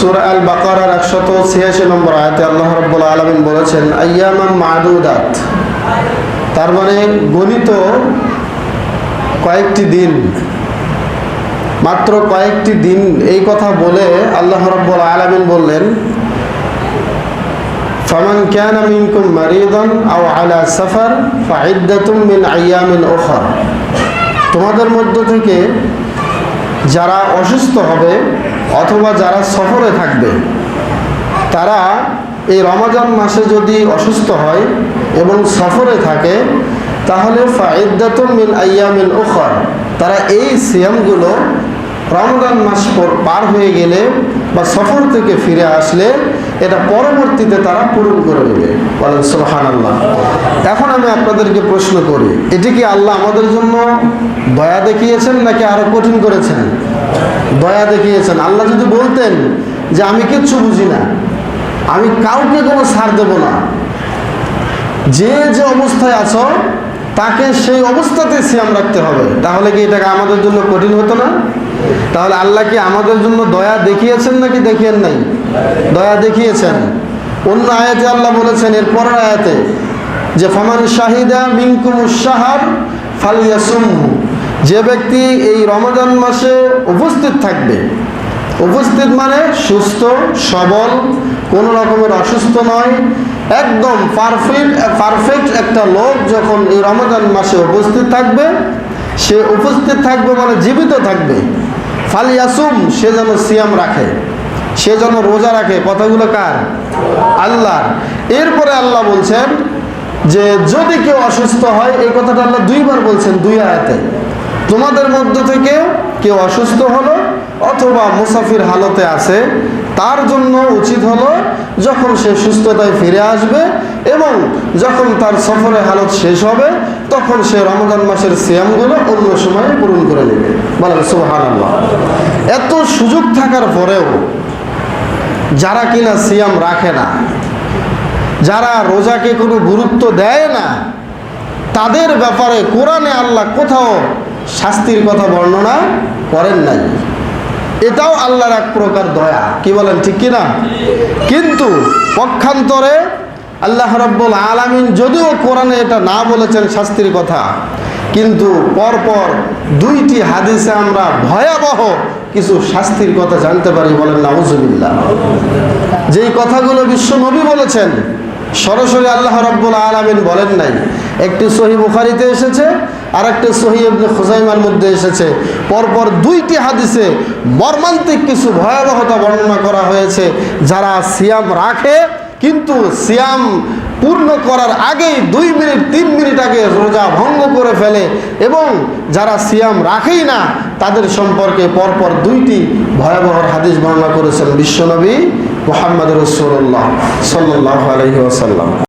সুরা আল বাকারার একশত ছিয়াশি নম্বর আয়তে আল্লাহ রব্বুল আলমিন বলেছেন আয়ামান মাদুদাত। তার মানে গণিত কয়েকটি দিন, মাত্র কয়েকটি দিন এই কথা বলে আল্লাহ রব্বুল আলমিন বললেন, ফামান ক্যান মিনকুম মারিদন আও আলা সাফার, ফাইদ্দাতুম মিন আয়ামিন ওখর তোমাদের মধ্য থেকে যারা অসুস্থ হবে অথবা যারা সফরে থাকবে, তারা এই রমাজান মাসে যদি অসুস্থ হয় এবং সফরে থাকে, তাহলে ফাইদাতুম মিন আইয়ামিন ওখর তারা এই সিএমগুলো রমজান মাস পর পার হয়ে গেলে বা সফর থেকে ফিরে আসলে এটা পরবর্তীতে তারা পূরণ করে নেবে বলেন সোহান আল্লাহ এখন আমি আপনাদেরকে প্রশ্ন করি, এটি কি আল্লাহ আমাদের জন্য দয়া দেখিয়েছেন নাকি আরও কঠিন করেছেন? দয়া দেখিয়েছেন। আল্লাহ যদি বলতেন যে আমি কিচ্ছু বুঝি না, আমি কাউকে কোনো সার দেব না, যে যে অবস্থায় আছো, তাকে সেই অবস্থাতে সিয়াম রাখতে হবে। তাহলে কি এটাকে আমাদের জন্য কঠিন হতো না? তাহলে আল্লাহ কি আমাদের জন্য দয়া দেখিয়েছেন নাকি দেখিয়েন নাই? দয়া দেখিয়েছেন। অন্য আয়াতে আল্লাহ বলেছেন এর পরের আয়াতে যে, ফামান শাহিদা মিনকুম উসাহার ফালিয়াসুমহু যে ব্যক্তি এই রমজান মাসে উপস্থিত থাকবে। উপস্থিত মানে সুস্থ, সবল, কোনো রকমের অসুস্থ নয়, একদম পারফেক্ট পারফেক্ট একটা লোক যখন এই রমজান মাসে উপস্থিত থাকবে, সে উপস্থিত থাকবে মানে জীবিত থাকবে। ফালিয়াসুম, সে যেন সিয়াম রাখে। সে যেন রোজা রাখে। কথাগুলো কার? আল্লাহ এরপরে আল্লাহ বলছেন যে, যদি কেউ অসুস্থ হয়, এই কথাটা আল্লাহ দুইবার বলছেন দুই আয়াতে। তোমাদের মধ্য থেকে কেউ অসুস্থ হলো অথবা মুসাফির হালতে আছে, তার জন্য উচিত হলো যখন সে সুস্থতায় ফিরে আসবে এবং যখন তার সফরের হালত শেষ হবে, তখন সে রমজান মাসের সিয়ামগুলো অন্য সময়ে পূরণ করে নেবে বলেন সুহান এত সুযোগ থাকার পরেও যারা কিনা সিয়াম রাখে না, যারা রোজাকে কোনো গুরুত্ব দেয় না, তাদের ব্যাপারে কোরআনে আল্লাহ কোথাও শাস্তির কথা বর্ণনা করেন নাই। এটাও আল্লাহর এক প্রকার দয়া, কি বলেন ঠিক কিনা? কিন্তু পক্ষান্তরে আল্লাহ রব্বুল আলামিন যদিও কোরআনে এটা না বলেছেন শাস্তির কথা কিন্তু পরপর দুইটি হাদিসে আমরা ভয়াবহ কিছু শাস্তির কথা জানতে পারি বলেন নাউজুবিল্লাহ যেই কথাগুলো বিশ্ব নবী বলেছেন, সরাসরি আল্লাহ রব্বুল আলমিন বলেন নাই। একটি সহি বুখারিতে এসেছে আর একটা সহি ইবনে খুজাইমার মধ্যে এসেছে। পরপর দুইটি হাদিসে মর্মান্তিক কিছু ভয়াবহতা বর্ণনা করা হয়েছে, যারা সিয়াম রাখে কিন্তু সিয়াম পূর্ণ করার আগেই দুই মিনিট, তিন মিনিট আগে রোজা ভঙ্গ করে ফেলে এবং যারা সিয়াম রাখেই না, তাদের সম্পর্কে পরপর দুইটি ভয়াবহ হাদিস বর্ণনা করেছেন বিশ্বনবী মোহাম্মদ রসুল্লাহ সাল্লাহ আলহি আসাল্লাম